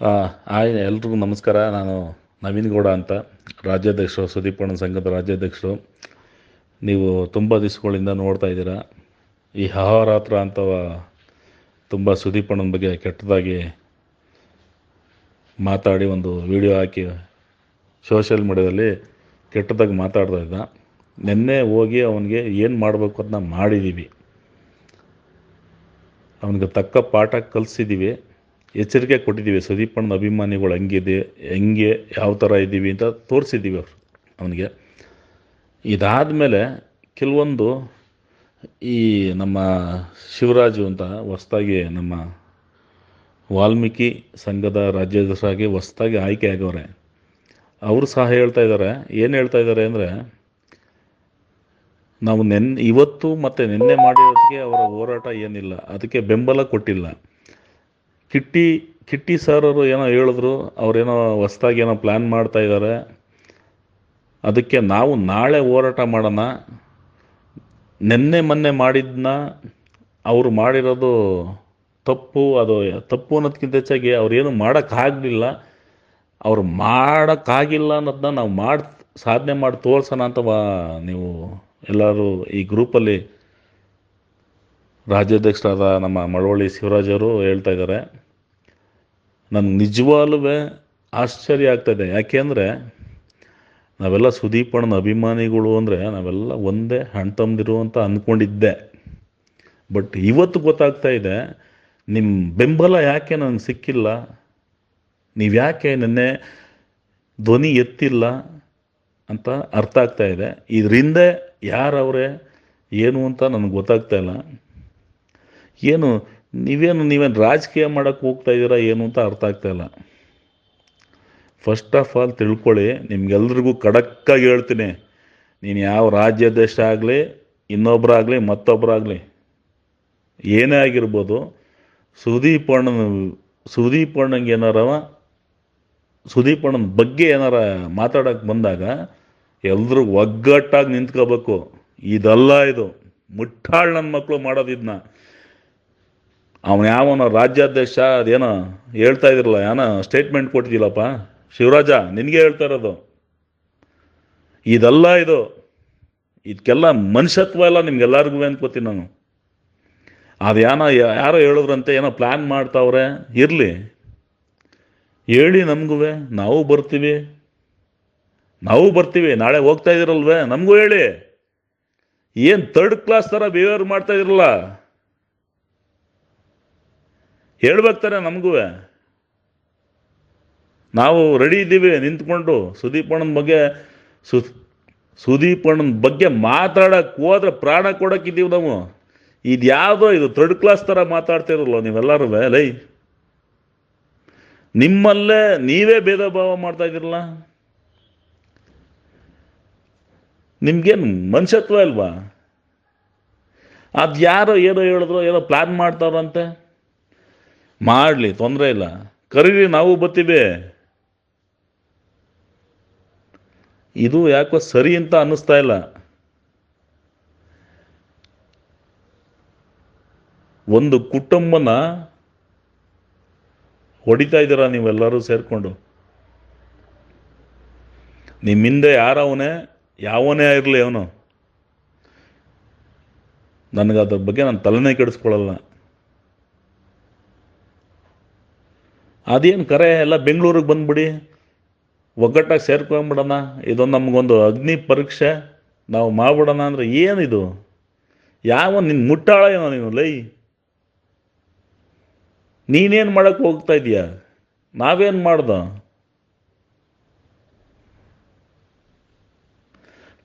Hi, ಎಲ್ರಿಗೂ ನಮಸ್ಕಾರ. ನಾನು ನವೀನ್ ಗೌಡ ಅಂತ. ರಾಜ್ಯಾಧ್ಯಕ್ಷರು ಸುದೀಪಣ್ಣ ಸಂಘದ ರಾಜ್ಯಾಧ್ಯಕ್ಷರು. ನೀವು ತುಂಬ ದಿವಸಗಳಿಂದ ನೋಡ್ತಾ ಇದ್ದೀರಾ. ಈ ಅಹೋರಾತ್ರ ಅಂತ ತುಂಬ ಸುದೀಪಣ್ಣನ ಬಗ್ಗೆ ಕೆಟ್ಟದಾಗಿ ಮಾತಾಡಿ ಒಂದು ವಿಡಿಯೋ ಹಾಕಿ ಸೋಷಿಯಲ್ ಮೀಡ್ಯಾದಲ್ಲಿ ಕೆಟ್ಟದಾಗಿ ಮಾತಾಡ್ತಾ ಇದ್ದ. ನಿನ್ನೆ ಹೋಗಿ ಅವನಿಗೆ ಏನು ಮಾಡಬೇಕು ಅಂತ ಮಾಡಿದ್ದೀವಿ ಅವನಿಗೆ ತಕ್ಕ ಪಾಠ ಕಲಿಸಿದ್ದೀವಿ ಎಚ್ಚರಿಕೆ ಕೊಟ್ಟಿದ್ದೀವಿ. ಸುದೀಪಣ್ಣನ ಅಭಿಮಾನಿಗಳು ಹೆಂಗಿದೆ, ಹೆಂಗೆ, ಯಾವ ಥರ ಇದ್ದೀವಿ ಅಂತ ತೋರಿಸಿದ್ದೀವಿ ಅವ್ರು ಅವನಿಗೆ. ಇದಾದಮೇಲೆ ಕೆಲವೊಂದು ಈ ನಮ್ಮ ಶಿವರಾಜು ಅಂತ ಹೊಸ್ದಾಗಿ ನಮ್ಮ ವಾಲ್ಮೀಕಿ ಸಂಘದ ರಾಜ್ಯಾಧ್ಯಕ್ಷರಾಗಿ ಹೊಸ್ದಾಗಿ ಆಯ್ಕೆ ಆಗವ್ರೆ. ಅವರು ಸಹ ಹೇಳ್ತಾ ಇದ್ದಾರೆ. ಏನು ಹೇಳ್ತಾ ಇದ್ದಾರೆ ಅಂದರೆ, ನಾವು ನೆನ್, ಇವತ್ತು ಮತ್ತು ನಿನ್ನೆ ಮಾಡಿರೋದಕ್ಕೆ ಅವರ ಹೋರಾಟ ಏನಿಲ್ಲ. ಅದಕ್ಕೆ ಬೆಂಬಲ ಕೊಟ್ಟಿಲ್ಲ. ಕಿಟ್ಟಿ ಕಿಟ್ಟಿ ಸರ್ ಅವರು ಏನೋ ಹೇಳಿದ್ರು, ಅವರೇನೋ ಹೊಸ್ದಾಗಿ ಏನೋ ಪ್ಲ್ಯಾನ್ ಮಾಡ್ತಾ ಇದ್ದಾರೆ ಅದಕ್ಕೆ ನಾವು ನಾಳೆ ಹೋರಾಟ ಮಾಡೋಣ. ನಿನ್ನೆ ಮೊನ್ನೆ ಮಾಡಿದ್ದನ್ನ ಅವರು ಮಾಡಿರೋದು ತಪ್ಪು, ಅದು ತಪ್ಪು ಅನ್ನೋದಕ್ಕಿಂತ ಹೆಚ್ಚಾಗಿ ಅವ್ರೇನು ಮಾಡೋಕ್ಕಾಗಲಿಲ್ಲ. ಅವ್ರು ಮಾಡೋಕ್ಕಾಗಿಲ್ಲ ಅನ್ನೋದನ್ನ ನಾವು ಮಾಡಿ, ಸಾಧನೆ ಮಾಡಿ ತೋರ್ಸೋಣ ಅಂತ ನೀವು ಎಲ್ಲರೂ ಈ ಗ್ರೂಪಲ್ಲಿ ರಾಜ್ಯಾಧ್ಯಕ್ಷರಾದ ನಮ್ಮ ಮಳವಳ್ಳಿ ಶಿವರಾಜ್ ಅವರು ಹೇಳ್ತಾ ಇದ್ದಾರೆ. ನನಗೆ ನಿಜವಾಗ್ಲೂ ಆಶ್ಚರ್ಯ ಆಗ್ತಾಯಿದೆ ಯಾಕೆಂದರೆ ನಾವೆಲ್ಲ ಸುದೀಪಣ್ಣನ ಅಭಿಮಾನಿಗಳು ಅಂದರೆ ನಾವೆಲ್ಲ ಒಂದೇ ಹಣ್ಣು ತಮ್ಮದಿರು ಅಂತ ಅಂದ್ಕೊಂಡಿದ್ದೆ ಬಟ್ ಇವತ್ತು ಗೊತ್ತಾಗ್ತಾ ಇದೆ ನಿಮ್ಮ ಬೆಂಬಲ ಯಾಕೆ ನನಗೆ ಸಿಕ್ಕಿಲ್ಲ? ನೀವು ಯಾಕೆ ನೆನ್ನೆ ಧ್ವನಿ ಎತ್ತಿಲ್ಲ ಅಂತ ಅರ್ಥ ಆಗ್ತಾ ಇದೆ. ಇದರಿಂದ ಯಾರವರೇ ಏನು ಅಂತ ನನಗೆ ಗೊತ್ತಾಗ್ತಾ ಇಲ್ಲ. ಏನು, ನೀವೇನು ನೀವೇನು ರಾಜಕೀಯ ಮಾಡೋಕ್ಕೆ ಹೋಗ್ತಾ ಇದ್ದೀರಾ ಏನು ಅಂತ ಅರ್ಥ ಆಗ್ತಾ ಇಲ್ಲ. ಫಸ್ಟ್ ಆಫ್ ಆಲ್ ತಿಳ್ಕೊಳ್ಳಿ, ನಿಮ್ಗೆಲ್ರಿಗೂ ಖಡಕ್ಕಾಗಿ ಹೇಳ್ತೀನಿ. ನೀನು ಯಾವ ರಾಜ್ಯಾಧ್ಯಕ್ಷ ಆಗಲಿ ಇನ್ನೊಬ್ಬರಾಗಲಿ ಮತ್ತೊಬ್ಬರಾಗಲಿ ಏನೇ ಆಗಿರ್ಬೋದು, ಸುದೀಪ್ ಅಣ್ಣನ, ಸುದೀಪ್ ಅಣ್ಣಂಗೆ ಏನಾರವ ಸುದೀಪ್ ಅಣ್ಣನ ಬಗ್ಗೆ ಏನಾರ ಮಾತಾಡೋಕೆ ಬಂದಾಗ ಎಲ್ಲರೂ ಒಗ್ಗಟ್ಟಾಗಿ ನಿಂತ್ಕೋಬೇಕು. ಇದಲ್ಲ ಇದು. ಮುಟ್ಟಾಳ್ ನನ್ನ ಮಕ್ಕಳು ಮಾಡೋದಿದ್ನ ಅವನು ಯಾವನ ರಾಜ್ಯಾಧ್ಯಕ್ಷ ಅದೇನೋ ಹೇಳ್ತಾ ಇದ್ರಲ್ಲ ಏನೋ ಸ್ಟೇಟ್ಮೆಂಟ್ ಕೊಟ್ಟಿದ್ದಿಲ್ಲಪ್ಪ. ಶಿವರಾಜ, ನಿನಗೆ ಹೇಳ್ತಾ ಇರೋದು. ಇದೆಲ್ಲ ಇದು ಇದಕ್ಕೆಲ್ಲ ಮನುಷ್ಯತ್ವ ಎಲ್ಲ ನಿಮ್ಗೆಲ್ಲರಿಗೂ ಅನ್ಕೋತೀನಿ ನಾನು. ಅದು ಏನೋ ಯಾರೋ ಹೇಳಿದ್ರಂತೆ, ಏನೋ ಪ್ಲ್ಯಾನ್ ಮಾಡ್ತಾವ್ರೆ, ಇರಲಿ. ಹೇಳಿ ನಮಗೂ ನಾವು ಬರ್ತೀವಿ. ನಾವು ಬರ್ತೀವಿ, ನಾಳೆ ಹೋಗ್ತಾ ಇದ್ದೀರಲ್ವೇ ನಮಗೂ ಹೇಳಿ. ಏನು ತರ್ಡ್ ಕ್ಲಾಸ್ ಥರ ಬಿಹೇವಿಯರ್ ಮಾಡ್ತಾ ಇದ್ರಲ್ಲ. ಹೇಳ್ಬೇಕು ತಾನೆ ನಮಗೂ ನಾವು ರೆಡಿ ಇದ್ದೀವಿ, ನಿಂತ್ಕೊಂಡು ಸುದೀಪ್ ಅಣ್ಣನ ಬಗ್ಗೆ ಸು ಸುದೀಪ್ ಅಣ್ಣನ ಬಗ್ಗೆ ಮಾತಾಡಕ್ಕೆ ಹೋದ್ರೆ ಪ್ರಾಣ ಕೊಡೋಕ್ಕಿದ್ದೀವಿ ನಾವು. ಇದು ಯಾವುದೋ ಇದು ಥರ್ಡ್ ಕ್ಲಾಸ್ ಥರ ಮಾತಾಡ್ತಿರಲ್ಲ ನೀವೆಲ್ಲರೂ ಲೈ. ನಿಮ್ಮಲ್ಲೇ ನೀವೇ ಭೇದ ಭಾವ ಮಾಡ್ತಾ ಇದ್ದೀರಲ್ಲ. ನಿಮ್ಗೇನು ಮನುಷ್ಯತ್ವ ಇಲ್ವಾ? ಅದು ಯಾರೋ ಏನೋ ಹೇಳಿದ್ರು, ಏನೋ ಪ್ಲ್ಯಾನ್ ಮಾಡ್ತಾರಂತೆ ಮಾಡಲಿ, ತೊಂದರೆ ಇಲ್ಲ. ಕರೀರಿ, ನಾವು ಬತ್ತೀವಿ. ಇದು ಯಾಕೋ ಸರಿ ಅಂತ ಅನ್ನಿಸ್ತಾ ಇಲ್ಲ. ಒಂದು ಕುಟುಂಬನ ಹೊಡಿತಾ ಇದ್ದೀರ ನೀವೆಲ್ಲರೂ ಸೇರಿಕೊಂಡು? ನಿಮ್ಮ ಹಿಂದೆ ಯಾರವನೇ, ಯಾವನೇ ಇರಲಿ ಅವನು. ನನಗೆ ಅದ್ರ ಬಗ್ಗೆ ನಾನು ತಲೆನೇ ಕೆಡಿಸ್ಕೊಳ್ಳಲ್ಲ. ಅದೇನು ಕರೆ? ಎಲ್ಲ ಬೆಂಗಳೂರಿಗೆ ಬಂದುಬಿಡಿ. ಒಗ್ಗಟ್ಟಾಗಿ ಸೇರ್ಕೊಂಬಿಡೋಣ. ಇದೊಂದು ನಮಗೊಂದು ಅಗ್ನಿ ಪರೀಕ್ಷೆ. ನಾವು ಮಾಡ್ಬಿಡೋಣ ಅಂದರೆ ಏನಿದು? ಯಾವ ನಿನ್ನ ಮುಟ್ಟಾಳ ಏನೋ ನೀನು, ಲೈ. ನೀನೇನು ಮಾಡೋಕ್ಕೆ ಹೋಗ್ತಾ ಇದೀಯ ನಾವೇನು ಮಾಡ್ದ?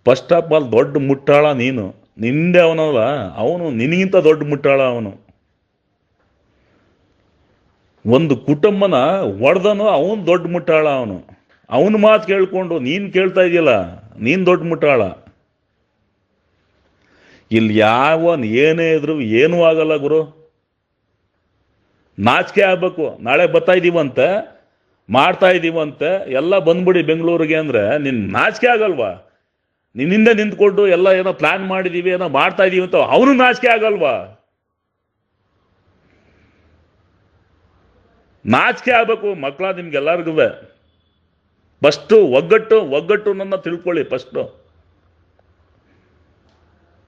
ಫಸ್ಟ್ ಆಫ್ ಆಲ್ ದೊಡ್ಡ ಮುಟ್ಟಾಳ ನೀನು. ನಿಂದೆ ಅವನಲ್ಲ, ಅವನು ನಿನಗಿಂತ ದೊಡ್ಡ ಮುಟ್ಟಾಳ ಅವನು. ಒಂದು ಕುಟುಂಬನ ಒಡ್ದನು, ಅವನು ದೊಡ್ಡ ಮುಟ್ಟಾಳ ಅವನು. ಅವನ ಮಾತು ಕೇಳಿಕೊಂಡು, ನೀನು ಕೇಳ್ತಾ ಇದೆಯಲ್ಲ, ನೀನು ದೊಡ್ಡ ಮುಟ್ಟಾಳ. ಇಲ್ಲಿ ಯಾವ ಏನೇ ಇದ್ರು ಏನೂ ಆಗಲ್ಲ ಗುರು. ನಾಚಿಕೆ ಆಗಬೇಕು. ನಾಳೆ ಬರ್ತಾ ಇದೀವಂತೆ, ಮಾಡ್ತಾ ಇದೀವಂತೆ, ಎಲ್ಲ ಬಂದ್ಬಿಡಿ ಬೆಂಗಳೂರಿಗೆ ಅಂದರೆ ನಿನ್ನ ನಾಚಿಕೆ ಆಗಲ್ವಾ? ನಿನ್ನಿಂದ ನಿಂತ್ಕೊಂಡು ಎಲ್ಲ ಏನೋ ಪ್ಲಾನ್ ಮಾಡಿದೀವಿ, ಏನೋ ಮಾಡ್ತಾ ಇದೀವಿ ಅಂತ ಅವನು ನಾಚಿಕೆ ಆಗಲ್ವಾ? ನಾಚಿಕೆ ಆಗಬೇಕು ಮಕ್ಕಳ ನಿಮ್ಗೆಲ್ಲರಿಗೂ ಫಸ್ಟು ಒಗ್ಗಟ್ಟು ಒಗ್ಗಟ್ಟು ನನ್ನ ತಿಳ್ಕೊಳ್ಳಿ ಫಸ್ಟು.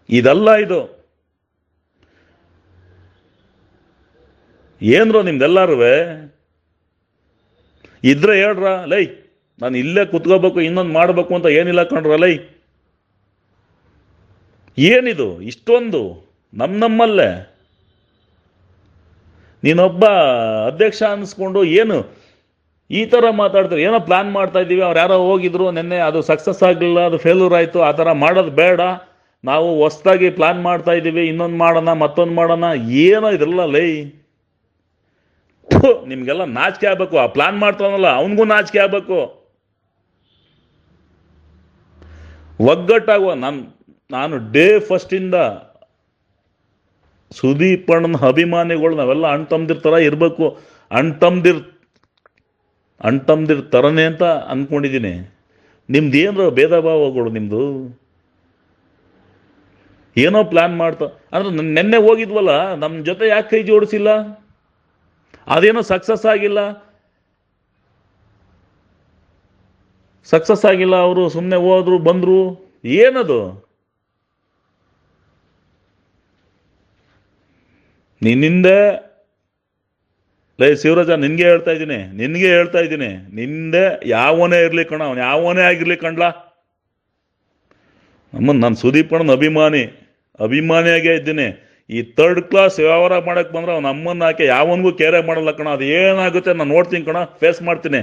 ಇದಲ್ಲ ಇದು. ಏನ್ರೋ ನಿಮ್ದೆಲ್ಲರೂ ಇದ್ರೆ ಹೇಳ್ರ, ಲೈ, ನಾನು ಇಲ್ಲೇ ಕುತ್ಕೋಬೇಕು, ಇನ್ನೊಂದು ಮಾಡಬೇಕು ಅಂತ ಏನಿಲ್ಲ ಕಣ್ರ, ಲೈ. ಏನಿದು? ಇಷ್ಟೊಂದು. ನಮ್ಮ ನಮ್ಮಲ್ಲೇ. ನೀನೊಬ್ಬ ಅಧ್ಯಕ್ಷ ಅನ್ನಿಸ್ಕೊಂಡು ಏನು ಈ ಥರ ಮಾತಾಡ್ತಾರೆ? ಏನೋ ಪ್ಲ್ಯಾನ್ ಮಾಡ್ತಾ ಇದ್ದೀವಿ ಅವ್ರು ಯಾರೋ ಹೋಗಿದ್ರು, ನಿನ್ನೆ ಅದು ಸಕ್ಸಸ್ ಆಗಲಿಲ್ಲ, ಅದು ಫೇಲ್ಯೂರ್ ಆಯಿತು, ಆ ಥರ ಮಾಡೋದು ಬೇಡ. ನಾವು ಹೊಸ್ದಾಗಿ ಪ್ಲ್ಯಾನ್ ಮಾಡ್ತಾ ಇದ್ದೀವಿ ಇನ್ನೊಂದು ಮಾಡೋಣ, ಮತ್ತೊಂದು ಮಾಡೋಣ, ಏನೋ ಇದೆಲ್ಲ ಲೈ. ನಿಮಗೆಲ್ಲ ನಾಚಿಕೆ ಆಗ್ಬೇಕು. ಆ ಪ್ಲಾನ್ ಮಾಡ್ತಾನಲ್ಲ, ಅವನಿಗೂ ನಾಚಿಕೆ ಆಗಬೇಕು. ಒಗ್ಗಟ್ಟಾಗುವ ನಾನು ನಾನು ಡೇ ಫಸ್ಟಿಂದ ಸುದೀಪ್ ಅಣ್ಣನ ಅಭಿಮಾನಿಗಳು ನಾವೆಲ್ಲ ಅಣ್ಣ ತಮ್ದಿರ್ ಥರ ಇರಬೇಕು. ಅಣ್ಣ ತಮ್ದಿರ್ ಅಣ್ಣ ತಮ್ದಿರ್ ಥರನೇ ಅಂತ ಅಂದ್ಕೊಂಡಿದ್ದೀನಿ ನಿಮ್ದು ಏನರ ಭೇದ ಭಾವಗಳು ನಿಮ್ಮದು ಏನೋ ಪ್ಲ್ಯಾನ್ ಮಾಡ್ತಾ, ಅಂದ್ರೆ ನೆನ್ನೆ ಹೋಗಿದ್ವಲ್ಲ ನಮ್ಮ ಜೊತೆ ಯಾಕೆ ಕೈ ಜೋಡಿಸಿಲ್ಲ? ಅದೇನೋ ಸಕ್ಸಸ್ ಆಗಿಲ್ಲ? ಸಕ್ಸಸ್ ಆಗಿಲ್ಲ, ಅವರು ಸುಮ್ಮನೆ ಹೋದ್ರು, ಬಂದರು, ಏನದು? ನಿನ್ನಿಂದೆ, ಲೈ ಶಿವರಾಜ, ನಿನಗೆ ಹೇಳ್ತಾ ಇದ್ದೀನಿ, ನಿನಗೆ ಹೇಳ್ತಾ ಇದ್ದೀನಿ, ನಿಂದೆ ಯಾವನೇ ಇರ್ಲಿ ಕಣ, ಅವನು ಯಾವನೇ ಆಗಿರಲಿ ಕಣ್ಲಾ ನಮ್ಮ ನಾನು ಸುದೀಪ್ ಅಣ್ಣನ ಅಭಿಮಾನಿ, ಅಭಿಮಾನಿಯಾಗೇ ಇದ್ದೀನಿ. ಈ ಥರ್ಡ್ ಕ್ಲಾಸ್ ವ್ಯವಹಾರ ಮಾಡಕ್ಕೆ ಬಂದ್ರೆ ಅವ್ನ ಅಮ್ಮನ್ನ ಹಾಕಿ ಯಾವನಿಗೂ ಕೇರೆ ಮಾಡಲ್ಲ ಕಣ, ಅದು ಏನಾಗುತ್ತೆ ನಾನು ನೋಡ್ತೀನಿ ಕಣ ಫೇಸ್ ಮಾಡ್ತೀನಿ.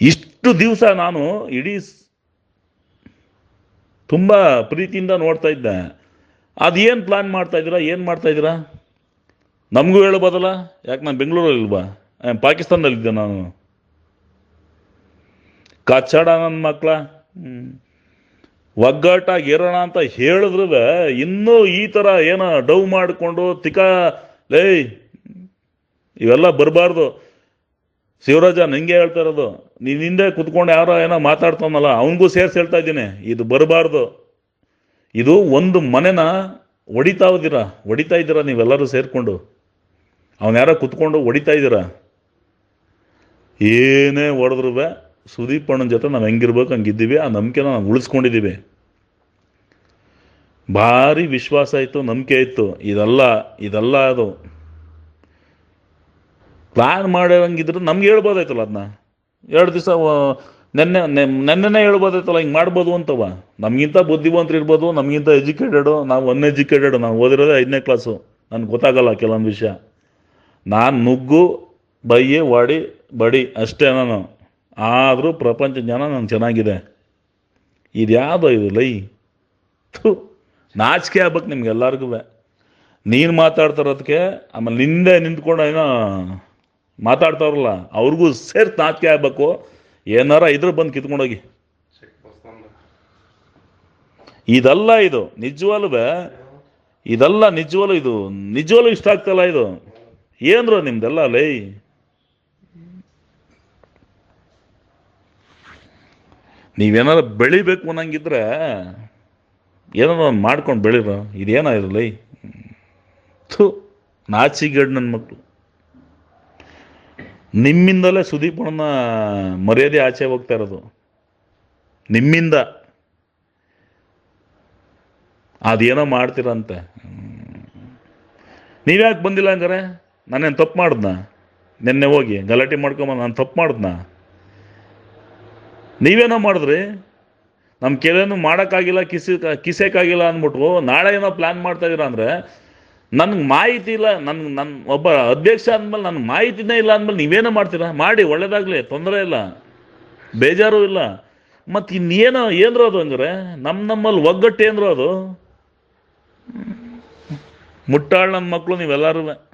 ಇಷ್ಟು ದಿವಸ ನಾನು ಇಡೀ ತುಂಬ ಪ್ರೀತಿಯಿಂದ ನೋಡ್ತಾ ಇದ್ದೆ. ಅದೇನು ಪ್ಲ್ಯಾನ್ ಮಾಡ್ತಾ ಇದ್ದೀರಾ? ಏನು ಮಾಡ್ತಾ ಇದ್ದೀರಾ? ನಮಗೂ ಹೇಳ್ಬೋದಲ್ಲ ಯಾಕೆ ನಾನು ಬೆಂಗಳೂರಲ್ಲಿ ಇಲ್ವಾ ಆ, ಪಾಕಿಸ್ತಾನದಲ್ಲಿದ್ದೆ ನಾನು. ಕಚ್ಚಡ ನನ್ನ ಮಕ್ಕಳ ಒಗ್ಗಟ್ಟಾಗಿ ಇರೋಣ ಅಂತ ಹೇಳಿದ್ರು ಇನ್ನೂ ಈ ಥರ ಏನೋ ಡವ್ ಮಾಡಿಕೊಂಡು ತಿಕ ಲೇ ಇವೆಲ್ಲ ಬರಬಾರ್ದು. ಶಿವರಾಜ ನಂಗೆ ಹೇಳ್ತಾ ಇರೋದು ನೀನ್ ಹಿಂದೆ ಕುತ್ಕೊಂಡು ಯಾರೋ ಏನೋ ಮಾತಾಡ್ತಾನಲ್ಲ ಅವನಿಗೂ ಸೇರಿಸಿ ಹೇಳ್ತಾ ಇದ್ದೀನಿ ಇದು ಬರಬಾರ್ದು. ಇದು ಒಂದು ಮನೆನ ಹೊಡಿತಾ ಇದ್ದೀರಾ? ಹೊಡಿತಾ ಇದ್ದೀರಾ ನೀವೆಲ್ಲರೂ ಸೇರಿಕೊಂಡು? ಅವನ ಯಾರೋ ಕುತ್ಕೊಂಡು ಹೊಡಿತಾ ಇದ್ದೀರಾ? ಏನೇ ಹೊಡೆದ್ರು ಸುದೀಪ್ ಅಣ್ಣನ ಜೊತೆ ನಾವು ಹೆಂಗಿರ್ಬೇಕು, ಹಂಗಿದ್ದೀವಿ, ಆ ನಂಬಿಕೆನ ನಾವು ಉಳಿಸ್ಕೊಂಡಿದ್ದೀವಿ. ಭಾರಿ ವಿಶ್ವಾಸ ಇತ್ತು, ನಂಬಿಕೆ ಇತ್ತು. ಇದೆಲ್ಲ ಇದೆಲ್ಲ ಅದು. ಪ್ಲಾನ್ ಮಾಡೋಂಗಿದ್ರೆ ನಮ್ಗೆ ಹೇಳ್ಬೋದಾಯ್ತಲ್ಲ ಅದನ್ನ ಎರಡು ದಿವಸ ನೆನ್ನೆ ನೆನ್ನೆನೇ ಹೇಳ್ಬೋದಾಯ್ತಲ್ಲ ಹಿಂಗೆ ಮಾಡ್ಬೋದು ಅಂತವ. ನಮಗಿಂತ ಬುದ್ಧಿವಂತರು ಇರ್ಬೋದು, ನಮಗಿಂತ ಎಜುಕೇಟೆಡು, ನಾವು ಅನ್ಎಜುಕೇಟೆಡ್, ನಾವು ಓದಿರೋದೇ ಐದನೇ ಕ್ಲಾಸು. ನನಗೆ ಗೊತ್ತಾಗಲ್ಲ ಕೆಲವೊಂದು ವಿಷಯ. ನಾನು ನುಗ್ಗು, ಬೈಯಿ, ವಾಡಿ, ಬಡಿ ಅಷ್ಟೇ ನಾನು. ಆದರೂ ಪ್ರಪಂಚ ಜ್ಞಾನ ನಾನು ಚೆನ್ನಾಗಿದೆ. ಇದ್ಯಾವುದೋ ಇದು, ಲೈ. ಥು, ನಾಚಿಕೆ ಆಗ್ಬೇಕು ನಿಮ್ಗೆಲ್ಲರಿಗೂ ನೀನು ಮಾತಾಡ್ತಿರೋದಕ್ಕೆ ಆಮೇಲೆ ನಿಂದೆ ನಿಂತ್ಕೊಂಡು ಏನೋ ಮಾತಾಡ್ತಾವ್ರಲ್ಲ, ಅವ್ರಿಗೂ ಸೇರ್ತು ನಾಚಿಕೆ ಆಗ್ಬೇಕು. ಏನಾರ ಇದ್ರೆ ಬಂದು ಕಿತ್ಕೊಂಡೋಗಿ. ಇದಲ್ಲ ಇದು ನಿಜವಾಲು ಇದಲ್ಲ ನಿಜವಾಲು ಇದು ನಿಜವಾಲು ಇಷ್ಟ ಆಗ್ತಲ್ಲ ಇದು. ಏನ್ರೋ ನಿಮ್ದೆಲ್ಲ ಲೈ. ನೀವೇನಾರ ಬೆಳಿಬೇಕು ಅನ್ನಂಗಿದ್ರೆ ಏನಾರ ಮಾಡ್ಕೊಂಡು ಬೆಳಿರೋ ಇದೇನೋ ಇದು ಲೈ. ಥು ನಾಚಿಗಡ್ ನನ್ನ ಮಕ್ಕಳು ನಿಮ್ಮಿಂದಲೇ ಸುದೀಪ್ ಅಣ್ಣನ ಮರ್ಯಾದೆ ಆಚೆ ಹೋಗ್ತಾ ಇರೋದು. ನಿಮ್ಮಿಂದ. ಅದೇನೋ ಮಾಡ್ತೀರಂತೆ. ನೀವ್ಯಾಕೆ ಬಂದಿಲ್ಲ ಹಂಗಾರೆ ನಾನೇನು ತಪ್ಪು ಮಾಡಿದ್ನ? ನಿನ್ನೆ ಹೋಗಿ ಗಲಾಟೆ ಮಾಡ್ಕೊಂಬ ನಾನು ತಪ್ಪು ಮಾಡಿದ್ನ? ನೀವೇನೋ ಮಾಡಿದ್ರಿ? ನಮ್ಮ ಕೆಲವೇನು ಮಾಡೋಕ್ಕಾಗಿಲ್ಲ, ಕಿಸಿ ಕಿಸೋಕ್ಕಾಗಿಲ್ಲ ಅಂದ್ಬಿಟ್ಟು ನಾಳೆ ಏನೋ ಪ್ಲ್ಯಾನ್ ಮಾಡ್ತಾ ಇದೀರ ಅಂದರೆ ನನಗೆ ಮಾಹಿತಿ ಇಲ್ಲ, ನನಗೆ ನನ್ನ ಒಬ್ಬ ಅಧ್ಯಕ್ಷ ಅಂದಮೇಲೆ ನನಗೆ ಮಾಹಿತಿನೇ ಇಲ್ಲ ಅಂದಮೇಲೆ ನೀವೇನೋ ಮಾಡ್ತೀರಾ? ಮಾಡಿ, ಒಳ್ಳೇದಾಗಲಿ, ತೊಂದರೆ ಇಲ್ಲ. ಬೇಜಾರು ಇಲ್ಲ. ಮತ್ತು ಇನ್ನೇನೋ, ಏನರ ಅದು ಹಂಗಾರೆ? ನಮ್ಮ ನಮ್ಮಲ್ಲಿ ಒಗ್ಗಟ್ಟು ಏನರ ಅದು? ಮುಟ್ಟಾಳ್ ನನ್ನ ಮಕ್ಕಳು ನೀವೆಲ್ಲರೂ